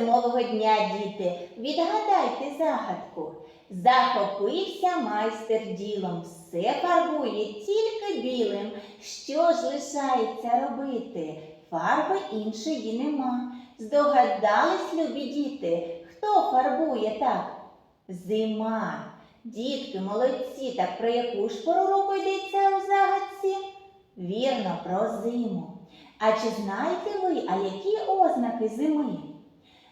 зимового дня, діти, відгадайте загадку. Захопився майстер ділом, все фарбує тільки білим. Що ж лишається робити? Фарби іншої нема. Здогадались, любі діти, хто фарбує так? Зима. Дітки, молодці, так про яку ж пору року йдеться у загадці? Вірно, про зиму. А чи знаєте ви, а які ознаки зими?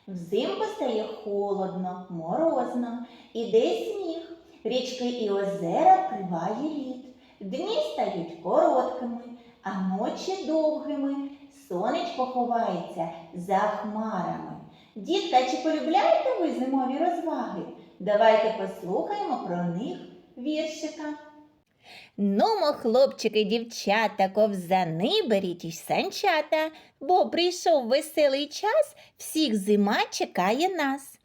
Взимку стає холодно, морозно, іде сніг, річки і озера вкриває лід. Дні стають короткими, а ночі довгими. Сонечко ховається за хмарами. Дітка, чи полюбляєте ви зимові розваги? Давайте послухаємо про них віршика. Нумо, хлопчики, дівчата, ковзани беріть і санчата, бо прийшов веселий час, всіх зима чекає нас.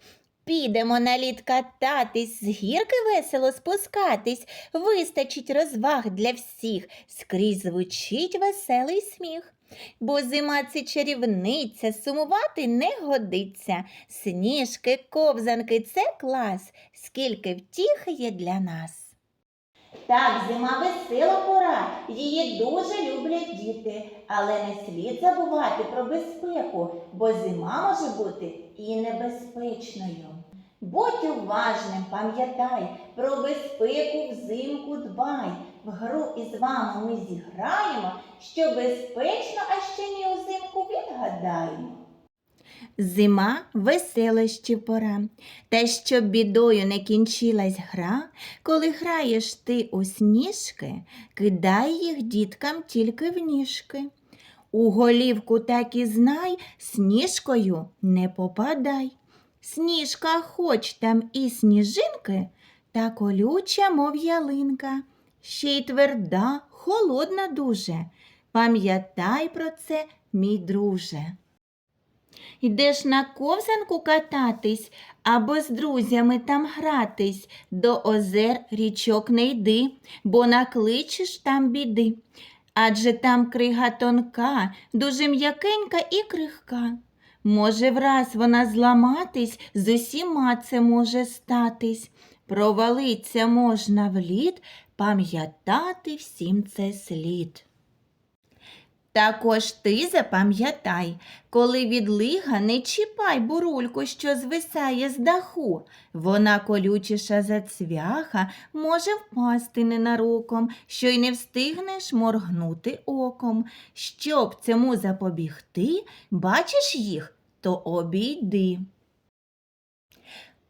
Підемо на лід кататись, з гірки весело спускатись, вистачить розваг для всіх, скрізь звучить веселий сміх. Бо зима це чарівниця, сумувати не годиться. Сніжки, ковзанки це клас, скільки втіх є для нас. Так, зима весела пора, її дуже люблять діти, але не слід забувати про безпеку, бо зима може бути і небезпечною. Будь уважним, пам'ятай, про безпеку взимку дбай. В гру із вами ми зіграємо, що безпечно, а ще не узимку відгадаємо. Зима весела ще пора, та щоб бідою не кінчилась гра, коли граєш ти у сніжки, кидай їх діткам тільки в ніжки. У голівку так і знай, сніжкою не попадай. Сніжка хоч там і сніжинки, та колюча, мов ялинка, ще й тверда, холодна дуже. Пам'ятай про це, мій друже. Йдеш на ковзанку кататись або з друзями там гратись, до озер річок не йди, бо накличеш там біди. Адже там крига тонка, дуже м'якенька і крихка. Може, враз вона зламатись, з усіма це може статись. Провалиться можна в лід, пам'ятати всім це слід. Також ти запам'ятай, коли відлига не чіпай бурульку, що звисає з даху. Вона колючіша за цвяха, може впасти ненароком, що й не встигнеш моргнути оком. Щоб цьому запобігти, бачиш їх, то обійди.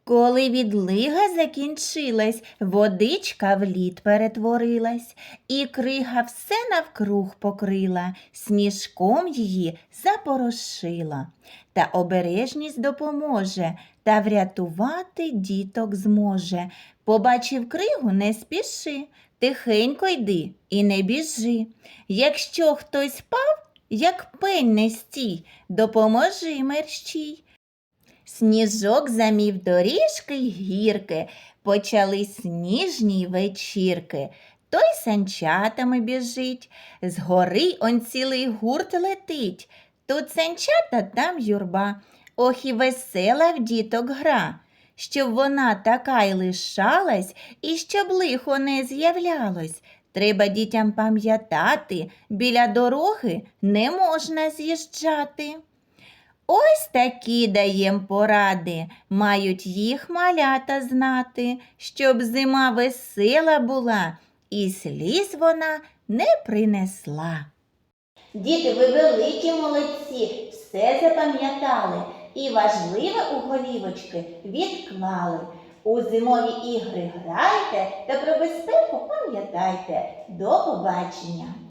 Коли відлига закінчилась, водичка в лід перетворилась, і крига все навкруг покрила, сніжком її запорошила. Та обережність допоможе, та врятувати діток зможе. Побачив кригу, не спіши, тихенько йди і не біжи. Якщо хтось впав, як пень не стій, допоможи мерщій. Сніжок замів доріжки й гірки, почали сніжні вечірки. Той санчатами біжить, згори он цілий гурт летить. Тут санчата, там юрба. Ох і весела в діток гра, щоб вона така й лишалась, і щоб лихо не з'являлось. Треба дітям пам'ятати, біля дороги не можна з'їжджати. Ось такі даєм поради, мають їх малята знати, щоб зима весела була, і сліз вона не принесла. Діти, ви великі молодці, все запам'ятали і важливе у голівочки відклали. У зимові ігри грайте та про безпеку пам'ятайте. До побачення!